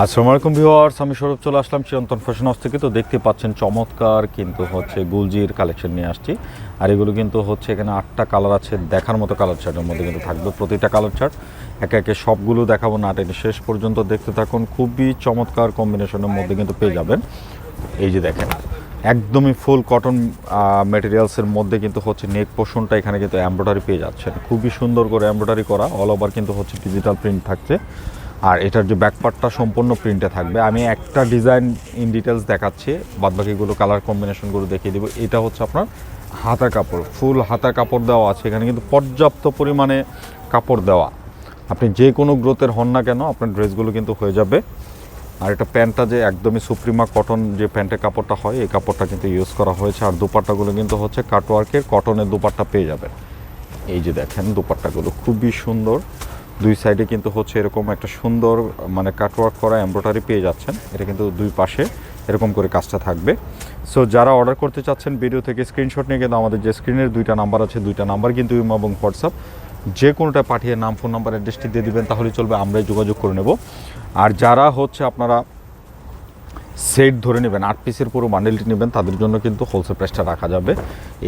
আসসালামু আলাইকুম ভিউয়ার্স, আমি সৌরভ চলে আসলাম চিরন্তন ফ্যাশন হাউস থেকে। তো দেখতে পাচ্ছেন চমৎকার কিন্তু হচ্ছে গুলজির কালেকশন নিয়ে আসছি। আর এগুলো কিন্তু হচ্ছে এখানে আটটা কালার আছে, দেখার মতো কালার চার্টের মধ্যে কিন্তু থাকবে প্রতিটা কালার চার্ট একে একে সবগুলো দেখাবো না টেনে শেষ পর্যন্ত দেখতে থাকুন। খুবই চমৎকার কম্বিনেশনের মধ্যে কিন্তু পেয়ে যাবেন। এই যে দেখেন, একদমই ফুল কটন মেটেরিয়ালসের মধ্যে কিন্তু হচ্ছে নেক পোর্শনটা এখানে কিন্তু এমব্রয়ডারি পেয়ে যাচ্ছেন। খুবই সুন্দর করে এমব্রয়ডারি করা অল ওভার কিন্তু হচ্ছে ডিজিটাল প্রিন্ট থাকছে। আর এটার যে ব্যাকপার্টটা সম্পূর্ণ প্রিন্টে থাকবে, আমি একটা ডিজাইন ইন ডিটেলস দেখাচ্ছি, বাদবাকিগুলো কালার কম্বিনেশনগুলো দেখিয়ে দেবো। এটা হচ্ছে আপনার হাতা কাপড় ফুল হাতা কাপড় দেওয়া আছে। এখানে কিন্তু পর্যাপ্ত পরিমাণে কাপড় দেওয়া। আপনি যে কোনো গ্রোথের হন না কেন, আপনার ড্রেসগুলো কিন্তু হয়ে যাবে। আর এটা প্যান্টটা যে একদমই সুপ্রিমা কটন যে প্যান্টের কাপড়টা হয়, এই কাপড়টা কিন্তু ইউজ করা হয়েছে। আর দুপাট্টাগুলো কিন্তু হচ্ছে কাটওয়ার্কের কটনের দুপাট্টা পেয়ে যাবেন। এই যে দেখেন, দুপাট্টাগুলো খুবই সুন্দর। দুই সাইডে কিন্তু হচ্ছে এরকম একটা সুন্দর মানে কাটওয়ার্ক করা এমব্রয়ডারি পেয়ে যাচ্ছেন। এটা কিন্তু দুই পাশে এরকম করে কাজটা থাকবে। সো যারা অর্ডার করতে চাচ্ছেন ভিডিও থেকে স্ক্রিনশট নিয়ে কিন্তু আমাদের যে স্ক্রিনের দুইটা নাম্বার আছে, দুইটা নাম্বার কিন্তু ইমো এবং হোয়াটসঅ্যাপ। যে কোনোটা পাঠিয়ে নাম ফোন নাম্বার অ্যাড্রেসটি দিয়ে দেবেন তাহলে চলবে, আমরাই যোগাযোগ করে নেব। আর যারা হচ্ছে আপনারা সেট ধরে নেবেন, আট পিসের পুরো বান্ডেলটি নেবেন, তাদের জন্য কিন্তু হোলসেল প্রাইসটা রাখা যাবে।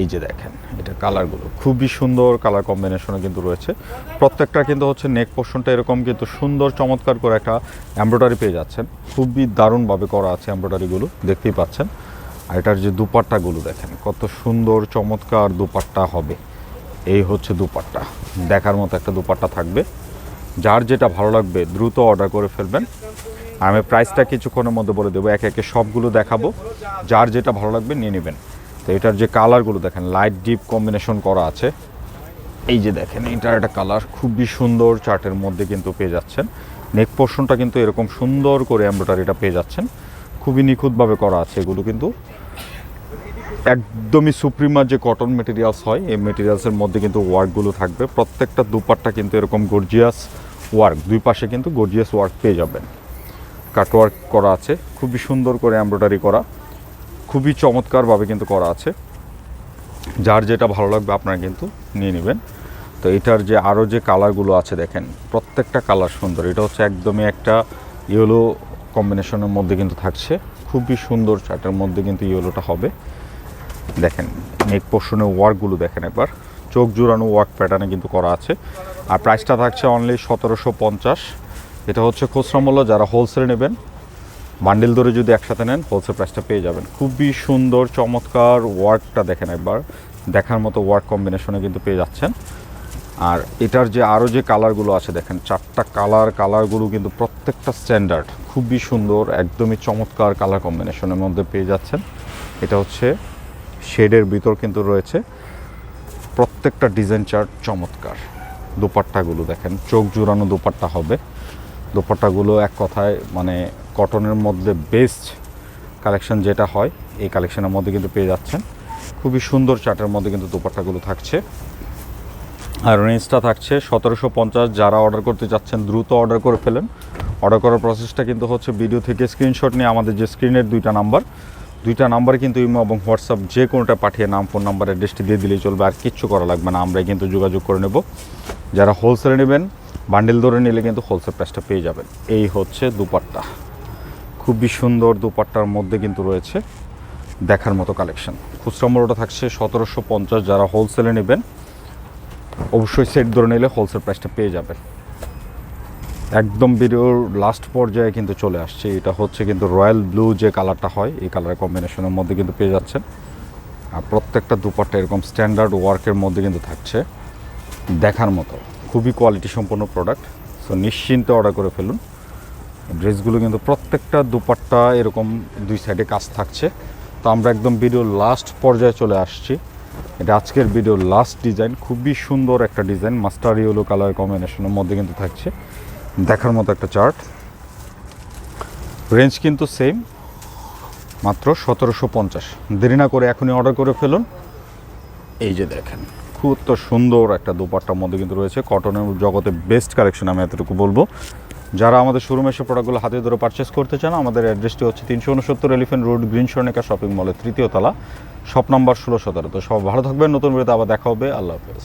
এই যে দেখেন, এটা কালারগুলো খুবই সুন্দর কালার কম্বিনেশনে কিন্তু রয়েছে। প্রত্যেকটা কিন্তু হচ্ছে নেক পোর্শনটা এরকম কিন্তু সুন্দর চমৎকার করে একটা এমব্রয়ডারি পেয়ে যাচ্ছেন। খুবই দারুণভাবে করা আছে এমব্রয়ডারিগুলো দেখতেই পাচ্ছেন। আর এটার যে দুপাট্টাগুলো দেখেন, কত সুন্দর চমৎকার দুপাট্টা হবে। এই হচ্ছে দুপাট্টা, দেখার মতো একটা দুপাট্টা থাকবে। যার যেটা ভালো লাগবে দ্রুত অর্ডার করে ফেলবেন। আমি প্রাইসটা কিছুক্ষণের মধ্যে বলে দেবো, একে একে সবগুলো দেখাবো। যার যেটা ভালো লাগবে নিয়ে নেবেন। তো এটার যে কালারগুলো দেখেন লাইট ডিপ কম্বিনেশন করা আছে। এই যে দেখেন এটার একটা কালার খুবই সুন্দর চার্টের মধ্যে কিন্তু পেয়ে যাচ্ছেন। নেক পোর্শনটা কিন্তু এরকম সুন্দর করে এমব্রয়ডারিটা পেয়ে যাচ্ছেন। খুবই নিখুঁতভাবে করা আছে এগুলো কিন্তু। একদমই সুপ্রিমার যে কটন মেটেরিয়ালস হয়, এই মেটেরিয়ালসের মধ্যে কিন্তু ওয়ার্কগুলো থাকবে। প্রত্যেকটা দুপাট্টা কিন্তু এরকম গর্জিয়াস ওয়ার্ক দুই পাশে কিন্তু গর্জিয়াস ওয়ার্ক পেয়ে যাবেন। কাটওয়ার্ক করা আছে। খুবই সুন্দর করে এমব্রয়ডারি করা। খুবই চমৎকারভাবে কিন্তু করা আছে। যার যেটা ভালো লাগবে আপনারা কিন্তু নিয়ে নেবেন। তো এটার যে আরও যে কালারগুলো আছে দেখেন, প্রত্যেকটা কালার সুন্দর। এটা হচ্ছে একদমই একটা ইয়েলো কম্বিনেশনের মধ্যে কিন্তু থাকছে। খুবই সুন্দর চার্টের মধ্যে কিন্তু ইয়েলোটা হবে। দেখেন নেক পোর্শনের ওয়ার্কগুলো দেখেন একবার। চোখ জুড়ানো ওয়ার্ক প্যাটার্নে কিন্তু করা আছে। আর প্রাইসটা থাকছে অনলি সতেরোশো পঞ্চাশ। এটা হচ্ছে খুচরা মূল্য, যারা হোলসেলে নেবেন বান্ডেল ধরে যদি একসাথে নেন হোলসেল প্রাইসটা পেয়ে যাবেন। খুবই সুন্দর, চমৎকার ওয়ার্কটা দেখেন একবার। দেখার মতো ওয়ার্ক কম্বিনেশনে কিন্তু পেয়ে যাচ্ছেন। আর এটার যে আরও যে কালারগুলো আছে, দেখেন, চারটা কালার কালারগুলো কিন্তু প্রত্যেকটা স্ট্যান্ডার্ড খুবই সুন্দর, একদমই চমৎকার কালার কম্বিনেশনের মধ্যে পেয়ে যাচ্ছেন। এটা হচ্ছে শেডের ভিতর কিন্তু রয়েছে। প্রত্যেকটা ডিজাইন চার্ট চমৎকার। দুপাট্টাগুলো দেখেন, চোখ জুড়ানো দুপাট্টা হবে। দুপাট্টাগুলো এক কথায় মানে কটনের মধ্যে বেস্ট কালেকশন যেটা হয়, এই কালেকশনের মধ্যে কিন্তু পেয়ে যাচ্ছেন। খুবই সুন্দর চার্টের মধ্যে কিন্তু দুপাট্টাগুলো থাকছে। আর রেঞ্জটা থাকছে সতেরোশো পঞ্চাশ। যারা অর্ডার করতে চাচ্ছেন, দ্রুত অর্ডার করে ফেলেন। অর্ডার করার প্রসেসটা কিন্তু হচ্ছে ভিডিও থেকে স্ক্রিনশট নিয়ে আমাদের যে স্ক্রিনের দুইটা নাম্বার দুইটা নাম্বার কিন্তু ইমো এবং হোয়াটসঅ্যাপ যে কোনোটা পাঠিয়ে নাম ফোন নাম্বার অ্যাড্রেসটি দিয়ে দিলেই চলবে। আর কিচ্ছু করা লাগবে না। আমরাই কিন্তু যোগাযোগ করে নেব। যারা হোলসেলে নেবেন বান্ডেল ধরে নিলে কিন্তু হোলসেল প্রাইসটা পেয়ে যাবেন। এই হচ্ছে দুপাট্টা। খুবই সুন্দর দুপাট্টার মধ্যে কিন্তু রয়েছে দেখার মতো কালেকশন খুচরা মূল্যটা থাকছে সতেরোশো পঞ্চাশ। যারা হোলসেলে নেবেন, অবশ্যই সেট ধরে নিলে হোলসেল প্রাইসটা পেয়ে যাবেন। একদম ভিডিওর লাস্ট পর্যায়ে কিন্তু চলে আসছে। এটা হচ্ছে কিন্তু রয়্যাল ব্লু যে কালারটা হয়, এই কালার কম্বিনেশনের মধ্যে কিন্তু পেয়ে যাচ্ছেন। আর প্রত্যেকটা দুপাট্টা এরকম স্ট্যান্ডার্ড ওয়ার্কের মধ্যে কিন্তু থাকছে দেখার মতো। খুবই কোয়ালিটি সম্পন্ন প্রোডাক্ট সো নিশ্চিন্তে অর্ডার করে ফেলুন। ড্রেসগুলো কিন্তু প্রত্যেকটা দুপাট্টা এরকম দুই সাইডে কাজ থাকছে। তো আমরা একদম ভিডিওর লাস্ট পর্যায়ে চলে আসছি। এটা আজকের ভিডিওর লাস্ট ডিজাইন খুবই সুন্দর একটা ডিজাইন মাস্টার ইয়েলো কালার কম্বিনেশনের মধ্যে কিন্তু থাকছে। দেখার মতো একটা চার্ট রেঞ্জ কিন্তু সেম মাত্র সতেরোশো পঞ্চাশ। দেরি না করে এখনই অর্ডার করে ফেলুন। এই যে দেখেন। খুব তো সুন্দর একটা দুপাট্টার মধ্যে কিন্তু রয়েছে কটনের জগতে বেস্ট কালেকশন আমি এতটুকু বলব। যারা আমাদের শোরুমে এসে প্রোডাক্টগুলো হাতে ধরে পারচেস করতে চান, আমাদের অ্যাড্রেসটি হচ্ছে তিনশো উনসত্তর Elephant Road Green Swarnika shopping মলের তৃতীয় তলা শপ নাম্বার ষোলো সতেরো। তো সব ভালো থাকবেন, নতুন ভিডিওতে আবার দেখা হবে। আল্লাহ হাফেজ।